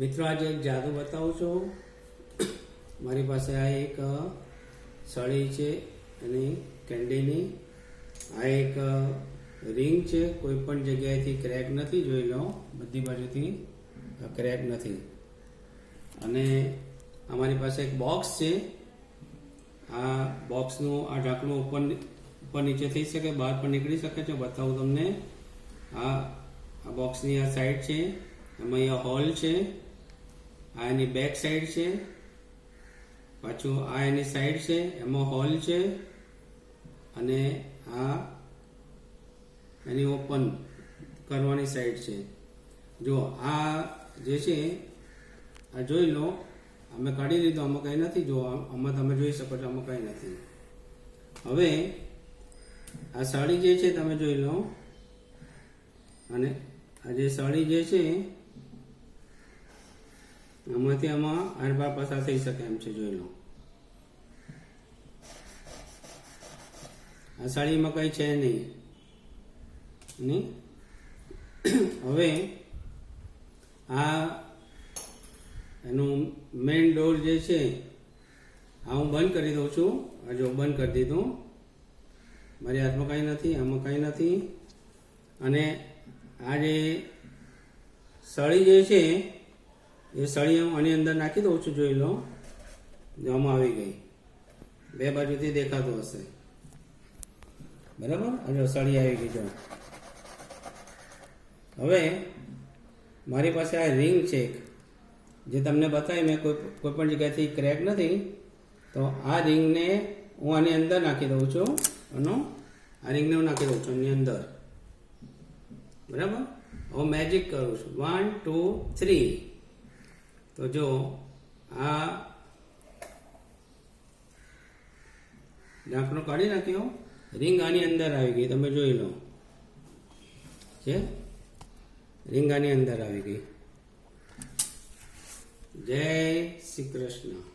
મિત્રો, આજે એક જાદુ બતાવું છું. મારી પાસે આ એક સળી છે એની કેન્ડીની આ એક રિંગ છે. કોઈ પણ જગ્યાએથી ક્રેક નથી, જોઈ લો. બધી બાજુથી ક્રેક નથી. અને અમારી પાસે એક બોક્સ છે. આ બોક્સનું આ ઢાંકણું ઉપર ઉપર નીચે થઈ શકે, બહાર પણ નીકળી શકે છે. બતાવું તમને. આ આ બોક્સની આ સાઈડ છે. એમાં અહીંયા હોલ છે. આ એની બેક સાઈડ છે. પાછું આ એની સાઈડ છે, એમાં હોલ છે અને આ એની ઓપન કરવાની સાઈડ છે. જો આ જે છે, આ જોઈ લો, અમે કાઢી લીધું, આમાં કંઈ નથી. જો આમાં તમે જોઈ શકો છો, આમાં કંઈ નથી. હવે આ સાડી જે છે, તમે જોઈ લો. અને આ જે સાડી જે છે આમાંથી આમાં આઠ બાર પસાર થઈ શકે એમ છે, જોઈ લો. આ સાડીમાં કઈ છે નહીં. હવે આ એનું મેઇન ડોર જે છે, આ હું બંધ કરી દઉં છું. જો બંધ કરી દીધું, મારી હાથમાં કંઈ નથી, આમાં કંઈ નથી. અને આ જે સળી જે છે એ સળી હું આની અંદર નાખી દઉં છું, જોઈ લો. આમાં આવી ગઈ. બે બાજુથી દેખાતું હશે. બરાબર? અને સળી આવી ગઈ, જો. હવે મારી પાસે આ રિંગ છે જે તમને બતાવી, મેં કોઈ કોઈ પણ જગ્યાથી ક્રેક નથી, તો આ રિંગને હું આની અંદર નાખી દઉં છું. આનો આ રિંગને હું નાખી દઉં છું આની અંદર. બરાબર? હું મેજિક કરું છું. વન ટુ થ્રી તો જો આ ઢાંકણો કાઢી નાખ્યો. રિંગ આની અંદર આવી ગઈ, તમે જોઈ લો. છે? રિંગ આની અંદર આવી ગઈ. જય શ્રી કૃષ્ણ.